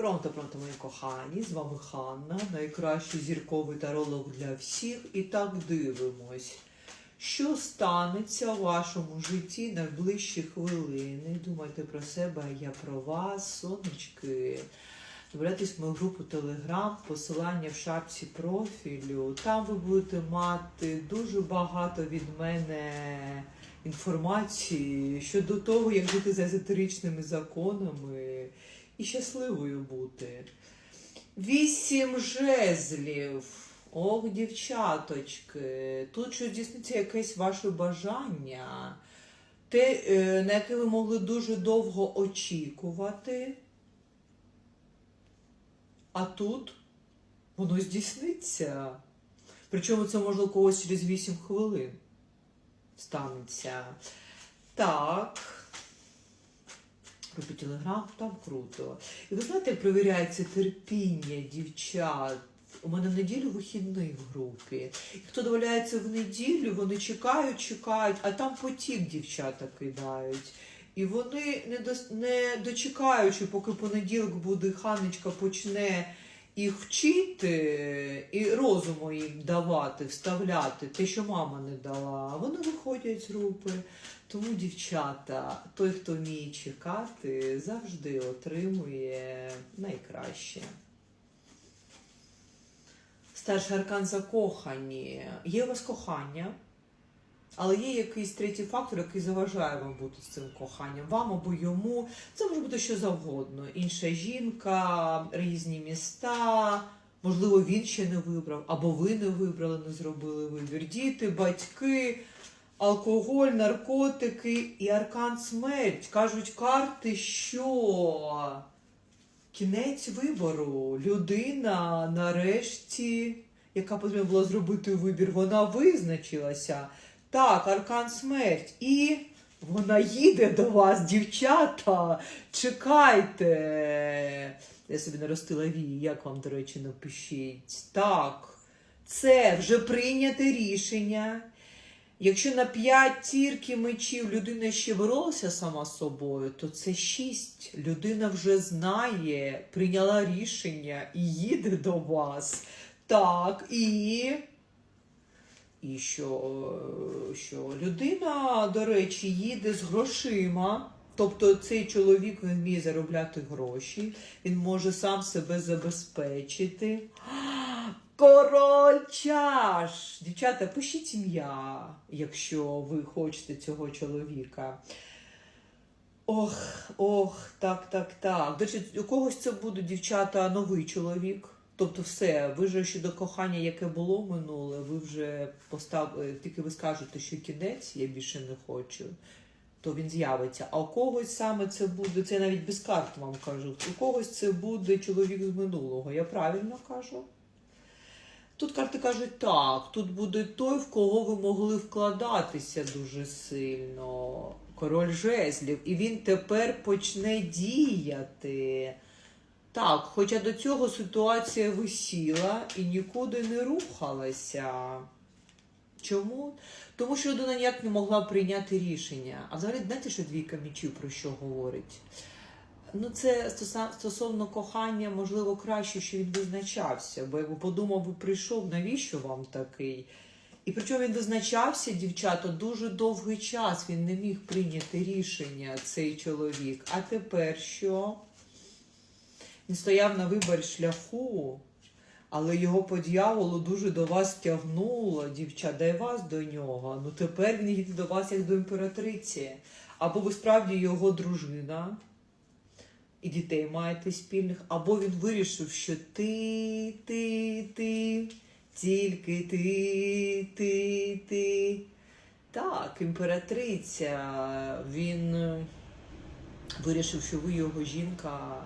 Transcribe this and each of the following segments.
Пронто, пронто, мої кохані, з вами Ханна, найкращий зірковий таролог для всіх. І так дивимось, що станеться у вашому житті найближчі хвилини. Думайте про себе, я про вас, сонечки. Добирайтесь в мою групу Телеграм, посилання в шапці профілю. Там ви будете мати дуже багато від мене інформації щодо того, як жити за езотеричними законами і щасливою бути. Вісім жезлів. Ох, дівчаточки, тут щось здійсниться якесь ваше бажання, те, е, на яке ви могли дуже довго очікувати. А тут воно здійсниться. Причому це можливо у когось через 8 хвилин станеться. Так. Групі Телеграм, там круто. І ви знаєте, як перевіряється терпіння дівчат. У мене в неділю вихідний в групі. І хто додається в неділю, вони чекають, чекають, а там потік дівчата кидають. І вони не дочекаючи, поки понеділок буде ханечка почне їх вчити і розуму їм давати, вставляти, те, що мама не дала, вони виходять з групи. Тому, дівчата, той, хто вміє чекати, завжди отримує найкраще. Старший аркан закохані. Є у вас кохання, але є якийсь третій фактор, який заважає вам бути з цим коханням. Вам або йому. Це може бути що завгодно. Інша жінка, різні міста. Можливо, він ще не вибрав, або ви не вибрали, не зробили вибір. Діти, батьки, алкоголь, наркотики і аркан смерть. Кажуть карти, що кінець вибору. Людина нарешті, яка потрібна була зробити вибір, вона визначилася. Так, аркан смерть. І вона їде до вас, дівчата. Чекайте. Я собі наростила вії, як вам, до речі, напишіть. Так, це вже прийняте рішення. Якщо на п'ять тірки мечів людина ще боролася сама з собою, то це шість. Людина вже знає, прийняла рішення і їде до вас. Так, і. І що, е, що людина, до речі, їде з грошима. Тобто цей чоловік він вміє заробляти гроші, він може сам себе забезпечити. Король чаш! Дівчата, пишіть ім'я, якщо ви хочете цього чоловіка. Ох, ох, так, так, так. До речі, у когось це буде, дівчата, новий чоловік. Тобто все, ви вже щодо кохання, яке було минуле, ви вже поставили, тільки ви скажете, що кінець, я більше не хочу, то він з'явиться. А у когось саме це буде, це навіть без карт вам кажу, у когось це буде чоловік з минулого. Я правильно кажу? Тут карти кажуть так, тут буде той, в кого ви могли вкладатися дуже сильно. Король жезлів. І він тепер почне діяти. Так, хоча до цього ситуація висіла і нікуди не рухалася. Чому? Тому що людина ніяк не могла прийняти рішення. А взагалі, знаєте, що двійка мічів про що говорить? Ну, це стосовно кохання, можливо, краще, що він визначався, бо якби подумав і прийшов, навіщо вам такий? І причому він визначався, дівчата, дуже довгий час він не міг прийняти рішення, цей чоловік. А тепер що? Він стояв на виборі шляху, але його по дьяволу дуже до вас тягнуло, дівчата, і вас до нього. Ну тепер він їде до вас як до імператриці. Або ви справді його дружина і дітей маєте спільних, або він вирішив, що ти, ти, ти, тільки ти, ти, ти. Так, імператриця. Він вирішив, що ви його жінка.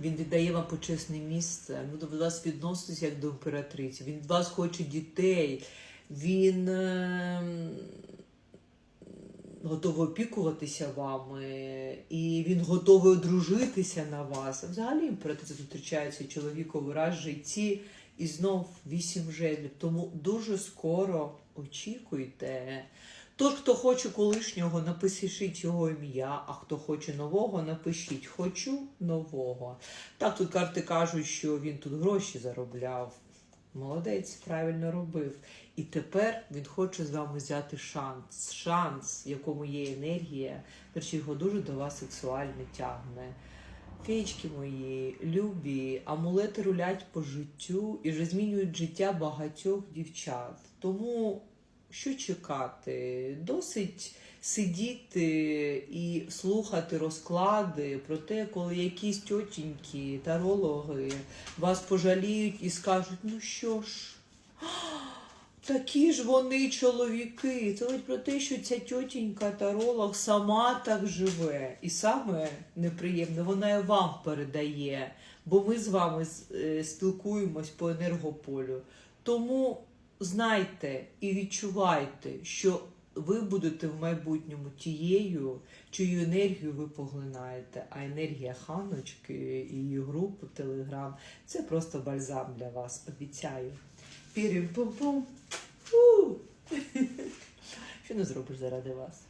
Він віддає вам почесне місце. Він до вас відноситься як до імператриці. Він вас хоче дітей. Він е, готовий опікуватися вами, і він готовий одружитися на вас. Взагалі імператриця зустрічається чоловіковий раз в житті і знов вісім жезлів. Тому дуже скоро очікуйте. Тож, хто хоче колишнього, напишіть його ім'я, а хто хоче нового, напишіть Хочу нового. Так тут карти кажуть, що він тут гроші заробляв. Молодець, правильно робив. І тепер він хоче з вами взяти шанс. Шанс, якому є енергія. Речі, його дуже до вас сексуально тягне. Феєчки мої, любі, амулети рулять по життю і вже змінюють життя багатьох дівчат. Тому що чекати? Досить сидіти і слухати розклади про те, коли якісь тьотінькі, тарологи вас пожаліють і скажуть: ну що ж, такі ж вони чоловіки. Це ледь про те, що ця тьотінька таролог сама так живе. І саме неприємне, вона і вам передає, бо ми з вами е, спілкуємось по енергополю. Тому знайте і відчувайте, що ви будете в майбутньому тією, чию енергію ви поглинаєте. А енергія ханочки і її групи Телеграм це просто бальзам для вас. Обіцяю. Пірім-пум-пум. Що не зробиш заради вас?